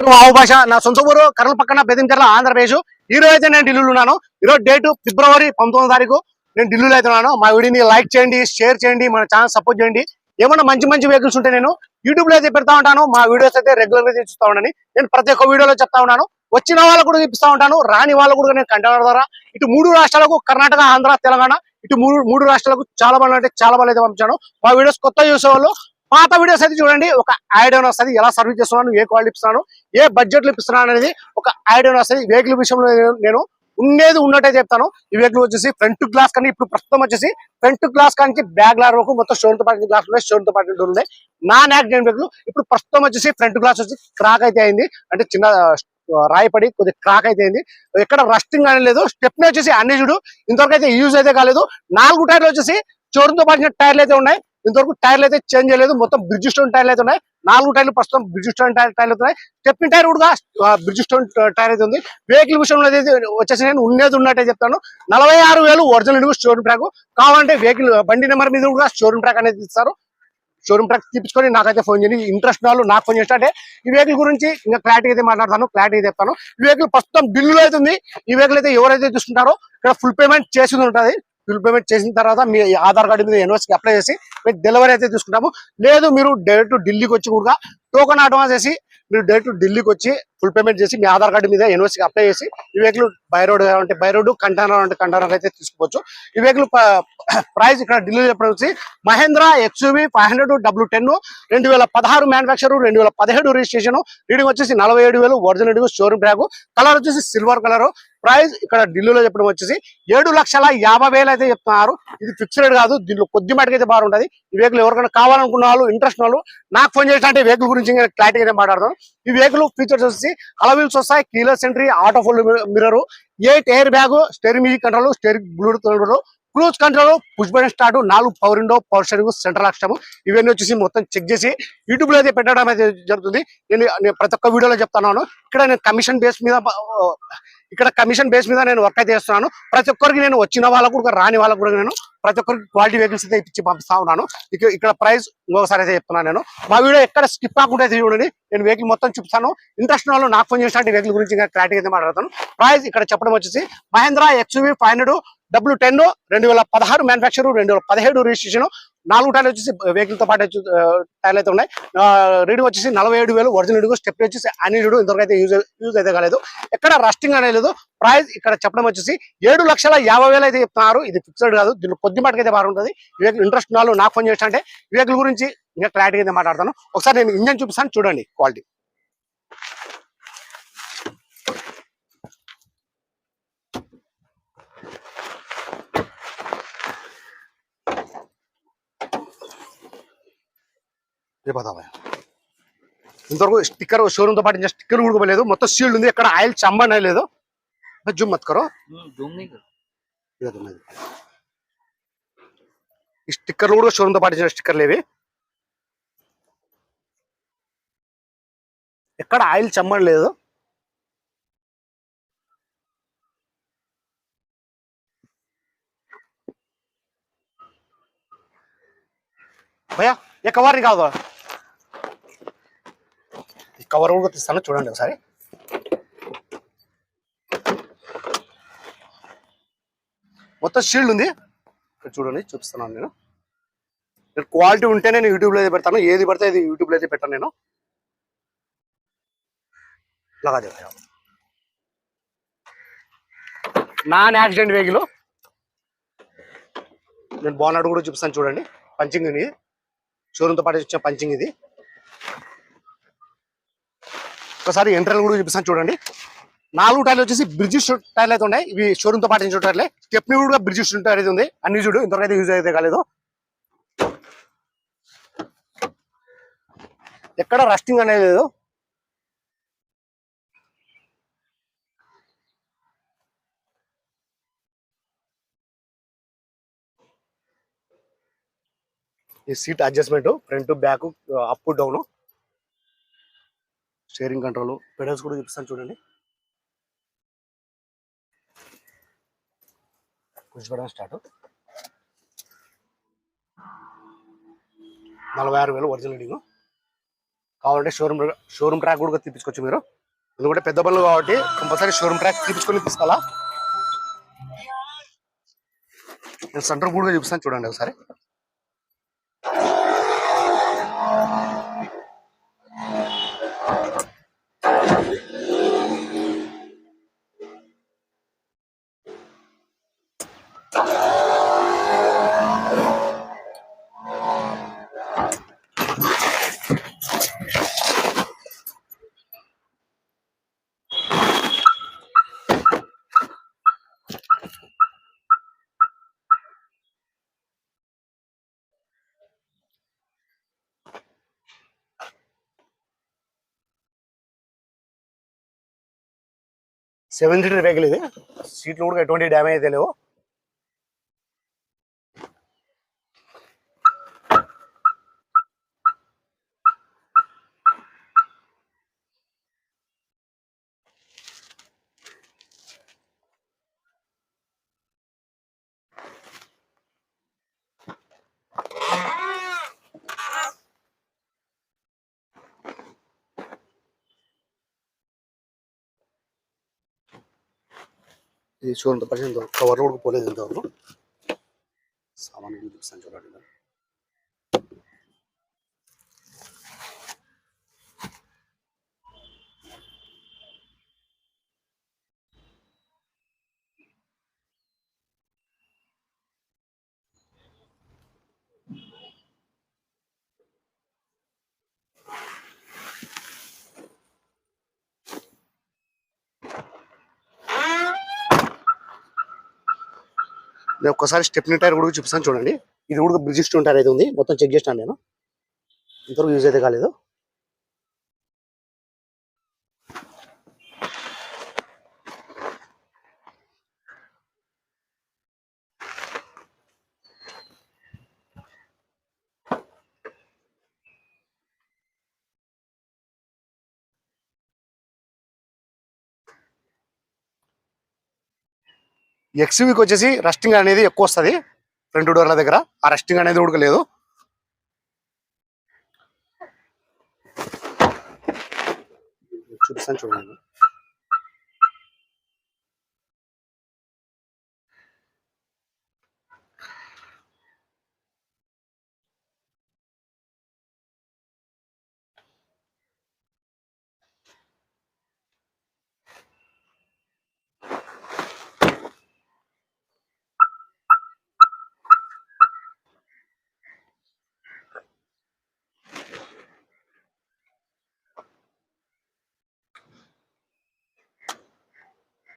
ఆవు భాష నా సొంత ఊరు కర్నూలు పక్కన బెదింకర్ల ఆంధ్రప్రదేశ్. ఈ రోజు అయితే నేను ఢిల్లీలో ఉన్నాను. ఈరోజు డేట్ ఫిబ్రవరి పంతొమ్మిది తారీఖు నేను ఢిల్లీలో అయితే ఉన్నాను. మా వీడియోని లైక్ చేయండి షేర్ చేయండి మన ఛానల్ సపోర్ట్ చేయండి. ఏమన్నా మంచి మంచి వెహికల్స్ ఉంటే నేను యూట్యూబ్లో అయితే పెడతా ఉంటాను. మా వీడియోస్ అయితే రెగ్యులర్గా చూస్తూ నేను ప్రతి ఒక్క వీడియోలో చెప్తా ఉన్నాను. వచ్చిన వాళ్ళకు కూడా చూపిస్తా ఉంటాను. రాని వాళ్ళకు కూడా నేను కంటెంట్ ద్వారా. ఇటు మూడు రాష్ట్రాలకు కర్ణాటక ఆంధ్ర తెలంగాణ ఇటు మూడు మూడు రాష్ట్రాలకు చాలా బాగా అంటే చాలా బాగా అయితే పంపించాను. మా వీడియోస్ కొత్త చూసే వాళ్ళు పాత వీడియోస్ అయితే చూడండి. ఒక ఐడియా వస్తుంది. ఎలా సర్వీస్ చేస్తున్నాను ఏ క్వాలిటీ ఇస్తున్నాను ఏ బడ్జెట్లో ఇస్తున్నాను అనేది ఒక ఐడియా వస్తుంది. వెహికల్ విషయంలో నేను- ఉండేది ఉన్నట్టే చెప్తాను. ఈ వెహికల్ వచ్చేసి ఫ్రంట్ గ్లాస్ కానీ ఇప్పుడు ప్రస్తుతం వచ్చేసి ఫ్రంట్ గ్లాస్ కానీ బ్యాక్ గ్లాస్ వరకు మొత్తం షోన్తో పాటు గ్లాస్ ఉన్నాయి షోన్తో పాటు ఉంది నాన్ యాక్సిడెంట్ వెహికల్ ఇప్పుడు ప్రస్తుతం వచ్చేసి ఫ్రంట్ గ్లాస్ వచ్చి క్రాక్ అయితే అయింది. అంటే చిన్న రాయపడి కొద్దిగా క్రాక్ అయితే అయింది. ఎక్కడ రస్టింగ్ అనేది లేదు. స్టెప్ని వచ్చేసి అన్ని చూడు. ఇంతవరకు అయితే యూజ్ అయితే కాలేదు. నాలుగు టైర్లు వచ్చేసి చోరుతో పాటిన టైర్లు అయితే ఉన్నాయి. ఇంతవరకు టైర్లు అయితే చేంజ్ చేయలేదు. మొత్తం బ్రిడ్జ్ స్టోన్ టైర్లు అయితే ఉన్నాయి. నాలుగు టైర్లు ప్రస్తుతం బ్రిడ్జ్ స్టోన్ టైర్ టైర్లు అయితే ఉన్నాయి. స్టెప్పిన్ టైర్ కూడా బ్రిడ్జ్ స్టోన్ టైర్ అయితే ఉంది. వెహికల్ విషయంలో అయితే వచ్చేసి నేను ఉండేది ఉన్నట్టే చెప్తాను. నలభై ఆరు వేలు ఒరిజినల్ షోరూమ్ ట్రాక్ కావాలంటే వెహికల్ బండి నెంబర్ మీద కూడా షోరూమ్ ట్రాక్ అనేది ఇస్తారు. షోరూమ్ ట్రాక్ తీపించుకొని నాకైతే ఫోన్ చేయండి. ఇంట్రెస్ట్ వాళ్ళు నాకు ఫోన్ చేస్తే ఈ వెహికల్ గురించి ఇంకా క్లారిటీ అయితే మాట్లాడతాను. క్లారిటీ చెప్తాను. ఈ వెహికల్ ప్రస్తుతం బిల్లు అయితే ఉంది. ఈ వెహికల్ అయితే ఎవరైతే తీసుకుంటారో ఇక్కడ ఫుల్ పేమెంట్ చేసి ఉంటుంది. ఫుల్ పేమెంట్ చేసిన తర్వాత మీ ఆధార్ కార్డు మీద యూనివర్సిటీకి అప్లై చేసి మీరు డెలివరీ అయితే తీసుకుంటాము. లేదు మీరు డైరెక్ట్ ఢిల్లీకి వచ్చి కూడా టోకన్ అడ్వాన్స్ చేసి మీరు డైరెక్ట్ ఢిల్లీకి వచ్చి ఫుల్ పేమెంట్ చేసి మీ ఆధార్ కార్డు మీద యూనివర్సిటీకి అప్లై చేసి ఈ వెహికల్ బై రోడ్ అంటే బై రోడ్ కంటైనర్ అంటే కంటైనర్ అయితే తీసుకోవచ్చు ఈ వెహికల్ ప్రైస్ ఇక్కడ ఢిల్లీలో చెప్పడం వచ్చి Mahindra XUV five hundred W ten రెండు వేల పదహారు మ్యానుఫ్యాక్చర్ రెండు వేల పదిహేడు రిజిస్ట్రేషన్ రీడింగ్ వచ్చేసి నలభై ఏడు వేలు ఒరిజినల్ షోరూమ్ ట్యాగ్ కలర్ వచ్చేసి సిల్వర్ కలర్. ప్రైస్ ఇక్కడ ఢిల్లీలో చెప్పడం వచ్చేసి ఏడు లక్షల యాభై వేలు అయితే చెప్తున్నారు. ఇది ఫిక్స్డ్ కాదు దీంట్లో కొద్ది మటుకైతే అయితే ఈ వెహికల్ ఎవరికైనా కావాలనుకున్న వాళ్ళు ఇంట్రెస్ట్ వాళ్ళు నాకు ఫోన్ చేసినట్టు వెహికల్ గురించి క్లారిటీగా మాట్లాడదాం. ఈ వెహికల్ ఫీచర్స్ వచ్చి అలవీల్స్ వస్తాయి కీలర్ sentry auto full mirror eight airbag steering music control steering Bluetooth control cruise control push button start నాలుగు power window power steering central అక్షము ఇవన్నీ వచ్చేసి మొత్తం చెక్ చేసి యూట్యూబ్లో అయితే పెట్టడం అయితే జరుగుతుంది. నేను ప్రతి ఒక్క వీడియోలో చెప్తున్నాను. ఇక్కడ నేను కమిషన్ బేస్ మీద ఇక్కడ కమిషన్ బేస్ మీద నేను వర్క్ అయితే చేస్తున్నాను. ప్రతి ఒక్కరికి నేను వచ్చిన వాళ్ళకు కూడా రాని వాళ్ళకు కూడా నేను ప్రతి ఒక్కరికి క్వాలిటీ వెహికల్స్ అయితే ఇచ్చి పంపిస్తా ఉన్నాను. ఇక- ఇక్కడ ప్రైస్ ఇంకొకసారి అయితే చెప్తున్నాను నేను. మా వీడియో ఎక్కడ స్కిప్ కాకుండా చూడండి. నేను వెహికల్ మొత్తం చూపిస్తాను. ఇంట్రెస్ట్ వాళ్ళు నాకు ఫోన్ చేసినట్టు వెహికల్ గురించి ఇంకా క్లారిటీ అయితే మాట్లాడతాను. ప్రైస్ ఇక్కడ చెప్పడం వచ్చేసి Mahindra XUV five hundred W ten రెండు వేల పదహారు మ్యానుఫాక్చర్ రెండు వేల పదిహేడు రిజిస్ట్రేషన్ నాలుగు టైర్లు వచ్చేసి uh, వెహికల్తో పాటు టైర్లు uh, అయితే ఉన్నాయి. రీడింగ్ వచ్చేసి నలభై ఏడు వేలు ఒరిజినల్ స్టెప్ వచ్చేసి అనిరుడు ఇంతవరకు అయితే యూజ్ యూజ్ అయితే కాలేదు. ఎక్కడ రస్టింగ్ అనేది లేదు. ప్రైస్ ఇక్కడ చెప్పడం వచ్చేసి ఏడు లక్షల యాభై వేలు అయితే చెప్తున్నారు. ఇది ఫిక్స్డ్ కాదు. దీని కొద్ది అయితే బాగుంటుంది వెహికల్ ఇంట్రెస్ట్ వాళ్ళు నాకు ఫోన్ చేస్తా అంటే వెహికల్ గురించి ఇంకా క్లారిటీ అయితే మాట్లాడతాను. ఒకసారి నేను ఇంజన్ చూపిస్తాను. చూడండి క్వాలిటీ రేపదామా ఇంతవరకు స్టిక్కర్ షోరూమ్తో పాటు ఇంకా స్టిక్కర్ ఉడకలేదు మొత్తం సీల్డ్ ఉంది. ఎక్కడ ఆయిల్ చంబనే లేదు జూమ్ మత్కరో ఉన్నది ఈ స్టిక్కర్లు కూడా షోరూమ్తో పాటు ఇచ్చిన స్టిక్కర్లు ఇవి ఎక్కడ ఆయిల్ చమ్మడం లేదు భయ్యా ఏ కవర్ని కాదు. కవర్ కూడా తీస్తాను. చూడండి ఒకసారి. మొత్తం షీల్డ్ ఉంది. ఇక్కడ చూడండి చూపిస్తున్నాను నేను. నేను క్వాలిటీ ఉంటే నేను యూట్యూబ్లో అయితే పెడతాను. ఏది పడితే అది యూట్యూబ్లో అయితే పెట్టాను నేను. లగా చెప్పాను నాన్ యాక్సిడెంట్ వెహికల్ నేను బాగున్నాడు కూడా చూపిస్తాను చూడండి. పంచింగ్ ఇది. షోరూమ్తో పాటు వచ్చిన పంచింగ్ ఇది. ఒకసారి ఎంట్రల్ కూడా చూపిస్తాను చూడండి. నాలుగు టైర్లు వచ్చేసి బ్రిడ్జ్ టైర్లు అయితే ఉన్నాయి. ఇవి షోరూమ్తో పాటించిన టైర్లే. స్టెప్ని కూడా బ్రిడ్జ్ టైర్ అయితే ఉంది. అన్ని చూడు ఇంతవరకు అయితే యూజ్ అయితే కాలేదు. ఎక్కడ రస్టింగ్ అనేది లేదు. ఈ seat adjustment front back up down steering control pedals కూడా చూపిస్తాను చూడండి. Push start. నలభై ఆరు వేలు ఒరిజినల్ రీడింగ్ కావాలంటే షోరూమ్ షోరూమ్ ట్రాక్ కూడా తీపించుకోవచ్చు మీరు. ఎందుకంటే పెద్ద బండ్లు కాబట్టి కంపల్సరీ షోరూమ్ ట్రాక్ తీపించుకొని తీసుకోవాలా? నేను సెంటర్ కూడా చూపిస్తాను చూడండి ఒకసారి. సెవెన్ సీటర్ వెహికల్ ఇది. సీట్లు కూడా ఎటువంటి డ్యామేజ్ అయితే లేవు. ఇది చూడండి పరిచయం కవర్ కూడా పోలేదు ఇంతవరకు. సామాన్ చూపిస్తాను చూడండి నేను ఒకసారి స్టెప్నీ టైర్ కూడా చూపిస్తాను చూడండి. ఇది కూడా బ్రిడ్జ్ టైర్ అయితే ఉంది? మొత్తం చెక్ చేసినాను నేను. ఇంతవరకు యూజ్ అయితే కాలేదు. ఎక్స్యూవీకి వచ్చేసి రెస్టింగ్ అనేది ఎక్కువ వస్తుంది. ఫ్రంట్ డోర్ల దగ్గర. ఆ రెస్టింగ్ అనేది ఉడకలేదు చూపిస్తాను చూడండి.